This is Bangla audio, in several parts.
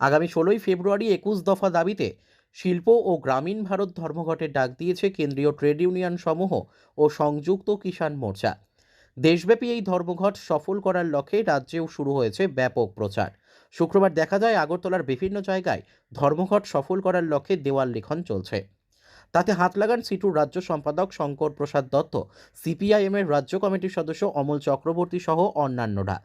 আগামী ষোলোই ফেব্রুয়ারি একুশ দফা দাবিতে শিল্প ও গ্রামীণ ভারত ধর্মঘটের ডাক দিয়েছে কেন্দ্রীয় ট্রেড ইউনিয়ন সমূহ ও সংযুক্ত কিষাণ মোর্চা। দেশব্যাপী এই ধর্মঘট সফল করার লক্ষ্যে রাজ্যেও শুরু হয়েছে ব্যাপক প্রচার। শুক্রবার দেখা যায় আগরতলার বিভিন্ন জায়গায় ধর্মঘট সফল করার লক্ষ্যে দেওয়াল লিখন চলছে। তাতে হাত লাগান সিটুর রাজ্য সম্পাদক শঙ্কর প্রসাদ দত্ত, সিপিআইএমের রাজ্য কমিটির সদস্য অমল চক্রবর্তী সহ অন্যান্যরা।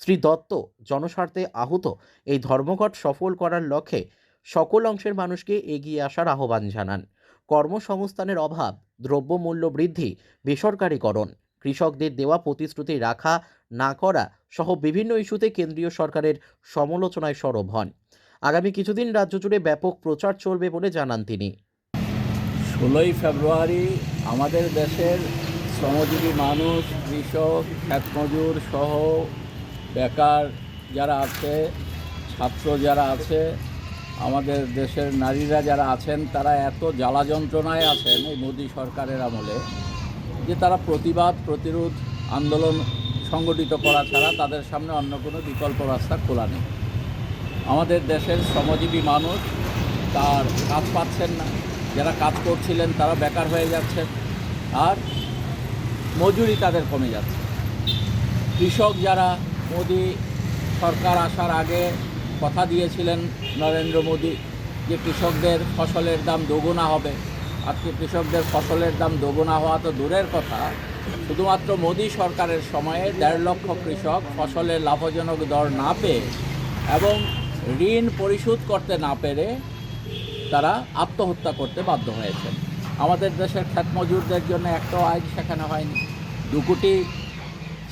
শ্রী দত্ত জনস্বার্থে আহত এই ধর্মঘট সফল করার লক্ষ্যে সকল অংশের মানুষকে এগিয়ে আসার আহ্বান জানান। কর্মসংস্থানের অভাব, দ্রব্যমূল্য বৃদ্ধি, বেসরকারীকরণ, কৃষকদের দেওয়া প্রতিশ্রুতি রাখা না করা সহ বিভিন্ন ইস্যুতে কেন্দ্রীয় সরকারের সমালোচনায় সরব হন। আগামী কিছুদিন রাজ্য জুড়ে ব্যাপক প্রচার চলবে বলে জানান তিনি। ষোলোই ফেব্রুয়ারি আমাদের দেশের শ্রমজীবী মানুষ, কৃষক, খ্যাতমজুর সহ বেকার যারা আছে, ছাত্র যারা আছে, আমাদের দেশের নারীরা যারা আছেন, তারা এত জ্বালা যন্ত্রণায় আছেন এই মোদী সরকারের আমলে যে তারা প্রতিবাদ, প্রতিরোধ, আন্দোলন সংগঠিত করা ছাড়া তাদের সামনে অন্য কোনো বিকল্প রাস্তা খোলা নেই। আমাদের দেশের শ্রমজীবী মানুষ তার কাজ পাচ্ছেন না। যারা কাজ করছিলেন, তারা বেকার হয়ে যাচ্ছেন আর মজুরি তাদের কমে যাচ্ছে। কৃষক যারা মোদি সরকার আসার আগে কথা দিয়েছিলেন নরেন্দ্র মোদী যে কৃষকদের ফসলের দাম দোগুনা হবে। আজকে কৃষকদের ফসলের দাম দোগুনা হওয়া তো দূরের কথা। শুধুমাত্র মোদী সরকারের সময়ে দেড় লক্ষ কৃষক ফসলের লাভজনক দর না পেয়ে এবং ঋণ পরিশোধ করতে না পেরে তারা আত্মহত্যা করতে বাধ্য হয়েছেন। আমাদের দেশের খ্যাত মজুরদের জন্য একটাও আইন সেখানে হয়নি। দু কোটি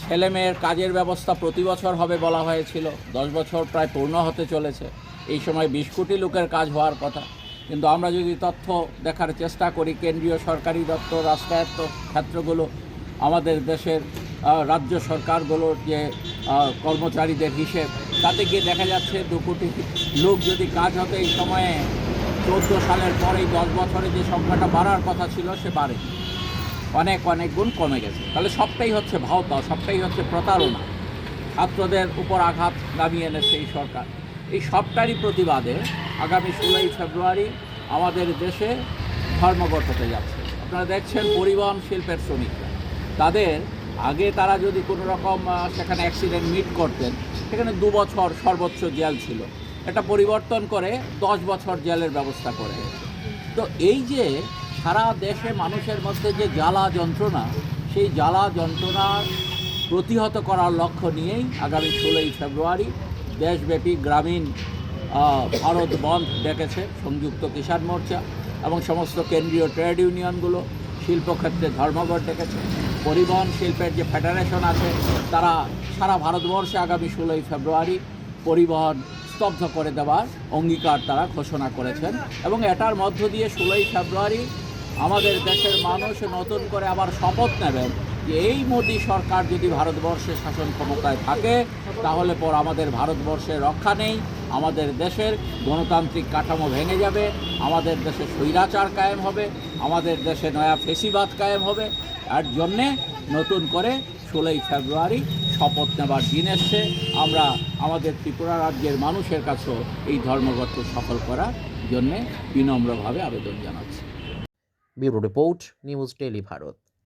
ছেলে মেয়ের কাজের ব্যবস্থা প্রতি বছর হবে বলা হয়েছিল। দশ বছর প্রায় পূর্ণ হতে চলেছে। এই সময় বিশ কোটি লোকের কাজ হওয়ার কথা। কিন্তু আমরা যদি তথ্য দেখার চেষ্টা করি, কেন্দ্রীয় সরকারি দপ্তর, রাষ্ট্রায়ত্ত ক্ষেত্রগুলো, আমাদের দেশের রাজ্য সরকারগুলোর যে কর্মচারীদের হিসেব, তাতে গিয়ে দেখা যাচ্ছে দু কোটি লোক যদি কাজ হতো এই সময়ে, চোদ্দ সালের পরেই দশ বছরে যে সংখ্যাটা বাড়ার কথা ছিল, সে বাড়ে অনেক অনেক গুণ কমে গেছে। তাহলে সবটাই হচ্ছে ভাওতা, সবটাই হচ্ছে প্রতারণা। ছাত্রদের উপর আঘাত নামিয়ে এনেছে এই সরকার। এই সবটারই প্রতিবাদে আগামী ষোলোই ফেব্রুয়ারি আমাদের দেশে ধর্মঘট হতে যাচ্ছে। আপনারা দেখছেন পরিবহন শিল্পের শ্রমিকরা। তাদের আগে তারা যদি কোনো রকম সেখানে অ্যাক্সিডেন্ট মিট করতেন, সেখানে দু বছর সর্বোচ্চ জেল ছিল। এটা পরিবর্তন করে দশ বছর জেলের ব্যবস্থা করে। তো এই যে সারা দেশে মানুষের মধ্যে যে জ্বালা যন্ত্রণা, সেই জ্বালা যন্ত্রণার প্রতিহত করার লক্ষ্য নিয়েই আগামী ষোলোই ফেব্রুয়ারি দেশব্যাপী গ্রামীণ ভারত বন্ধ ডেকেছে সংযুক্ত কিষাণ মোর্চা এবং সমস্ত কেন্দ্রীয় ট্রেড ইউনিয়নগুলো শিল্পক্ষেত্রে ধর্মঘট ডেকেছে। পরিবহন শিল্পের যে ফেডারেশন আছে, তারা সারা ভারতবর্ষে আগামী ষোলোই ফেব্রুয়ারি পরিবহন স্তব্ধ করে দেওয়ার অঙ্গীকার তারা ঘোষণা করেছেন এবং এটার মধ্য দিয়ে ষোলোই ফেব্রুয়ারি আমাদের দেশের মানুষ নতুন করে আবার শপথ নেবেন যে এই মোদী সরকার যদি ভারতবর্ষে শাসন ক্ষমতায় থাকে, তাহলে পর আমাদের ভারতবর্ষের রক্ষা নেই, আমাদের দেশের গণতান্ত্রিক কাঠামো ভেঙে যাবে, আমাদের দেশে স্বৈরাচার কায়েম হবে, আমাদের দেশে নয়া ফেসিবাদ কায়েম হবে। এর জন্যে নতুন করে ষোলোই ফেব্রুয়ারি শপথ নেবার দিন এসছে। আমরা আমাদের ত্রিপুরা রাজ্যের মানুষের কাছেও এই ধর্মঘটকে সফল করার জন্যে বিনম্রভাবে আবেদন জানাচ্ছি। Bureau report news Tele Bharat.